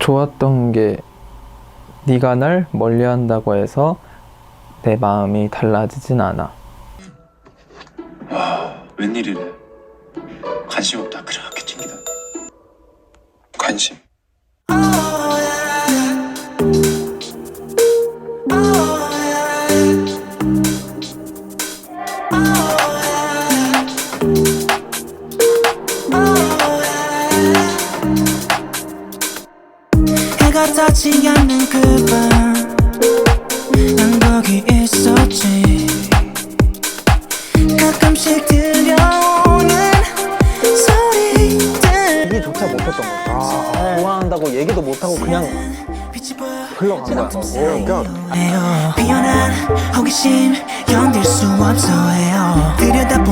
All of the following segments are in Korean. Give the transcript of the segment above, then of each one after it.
좋았던 게 네가 날 멀리한다고 해서 내 마음이 달라지진 않아. 웬일이래? 관심 없다 그렇게 챙기다. 관심? 닿지 않는 그밤난 거기 있었지. 가끔씩 들려오는 소리들. 얘기조차 못했던 거야. 아, 좋아한다고 얘기도 못하고 그냥 흘러간 거야. 그러니까 해요 비어난 호기심 견딜 수 없어 해요. 들여다보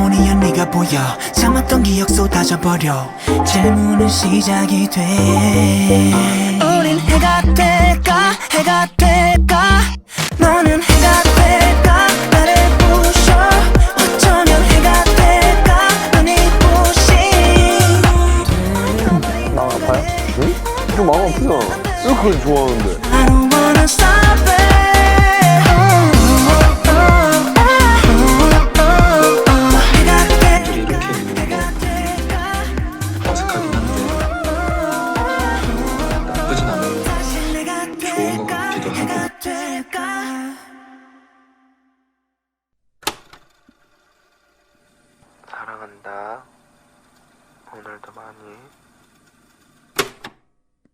보여. 참았던 기억 쏟아져버려. 질문은 시작이 돼. 우린 해가 될까? 해가 될까? 너는 해가 될까? 나를 부셔. 어쩌면 해가 될까? 눈이 부신. 아파요? 응? 좀 마음 아프잖아. 왜 그걸 좋아하는데? I don't wanna stop it 좋은 것 같기도 하고 사랑한다. 오늘도 많이.